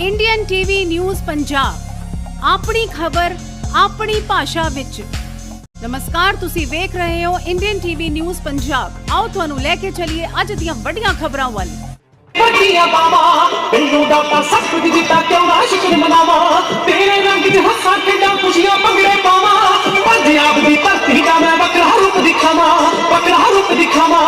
Indian TV news Punjab ਆਪਣੀ ਖਬਰ, ਆਪਣੀ ਭਾਸ਼ਾ ਵਿੱਚ। ਨਮਸਕਾਰ, ਤੁਸੀਂ ਵੇਖ ਰਹੇ ਹੋ ਇੰਡੀਅਨ ਟੀਵੀ ਨਿਊਜ਼ ਪੰਜਾਬ ਆਓ ਤੁਹਾਨੂੰ ਲੈ ਕੇ ਚੱਲੀਏ ਅੱਜ ਦੀਆਂ ਵੱਡੀਆਂ ਖਬਰਾਂ ਵੱਲ। ਵੱਡੀਆਂ ਬਾਵਾ, ਮੈਨੂੰ ਡਾਟਾ ਸੱਤ ਦੀ ਦਿੱਤਾ, ਕਿਉਂ ਨਾ ਸ਼ੁਕਰ ਮਨਾਵਾ? ਤੇਰੇ ਰੰਗ ਦੇ ਹੱਸਾਂ, ਖੇਡਾਂ, ਖੁਸ਼ੀਆਂ, ਭੰਗੜੇ ਪਾਵਾਂ। ਪੰਜਾਬ ਦੀ ਧਰਤੀ ਦਾ ਮੈਂ ਵੱਖਰਾ ਰੂਪ ਦਿਖਾਵਾਂ, ਵੱਖਰਾ ਰੂਪ ਦਿਖਾਵਾਂ।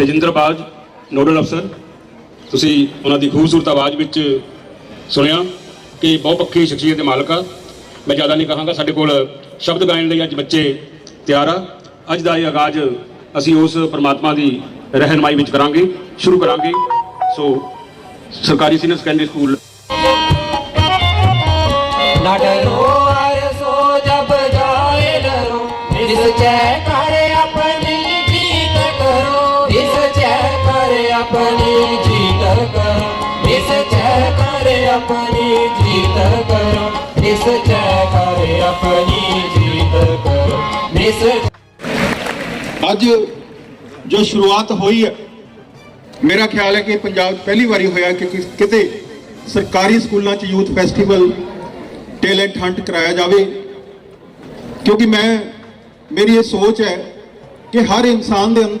ਤੇਜਿੰਦਰ ਬਾਜ, ਨੋਡਲ ਅਫਸਰ। ਤੁਸੀਂ ਉਹਨਾਂ ਦੀ ਖੂਬਸੂਰਤ ਆਵਾਜ਼ ਵਿੱਚ ਸੁਣਿਆ ਕਿ ਬਹੁਪੱਖੀ ਸ਼ਖਸੀਅਤ ਦੇ ਮਾਲਕ ਆ। ਮੈਂ ਜ਼ਿਆਦਾ ਨਹੀਂ ਕਹਾਂਗਾ, ਸਾਡੇ ਕੋਲ ਸ਼ਬਦ ਗਾਇਨ ਲਈ ਅੱਜ ਬੱਚੇ ਤਿਆਰ ਆ। ਅੱਜ ਦਾ ਇਹ ਆਗਾਜ਼ ਅਸੀਂ ਉਸ ਪਰਮਾਤਮਾ ਦੀ ਰਹਿਨਮਾਈ ਵਿੱਚ ਕਰਾਂਗੇ, ਸ਼ੁਰੂ ਕਰਾਂਗੇ। ਸੋ, ਸਰਕਾਰੀ ਸੀਨੀਅਰ ਸੈਕੰਡਰੀ ਸਕੂਲ। ਨਾ ਡਰੋ ਹਰ ਸੋ ਜਬ ਜਾਏ ਡਰੋ ਨਿਸਚੈ ਕਰ ਆਪਣੀ ਜੀਤ ਕਰੋ ਨਿਸਚੈ ਕਰ ਆਪਣੀ ਜੀਤ ਕਰੋ, ਨਿਸ ਅੱਜ ਜੋ ਸ਼ੁਰੂਆਤ ਹੋਈ ਹੈ, ਮੇਰਾ ਖਿਆਲ ਹੈ ਕਿ ਪੰਜਾਬ ਪਹਿਲੀ ਵਾਰੀ ਹੋਇਆ ਕਿ ਕਿਤੇ ਸਰਕਾਰੀ ਸਕੂਲਾਂ 'ਚ ਯੂਥ ਫੈਸਟੀਵਲ ਟੈਲੈਂਟ ਹੰਟ ਕਰਾਇਆ ਜਾਵੇ। ਕਿਉਂਕਿ ਮੈਂ, ਮੇਰੀ ਇਹ ਸੋਚ ਹੈ ਕਿ ਹਰ ਇਨਸਾਨ ਦੇ ਅੰਦਰ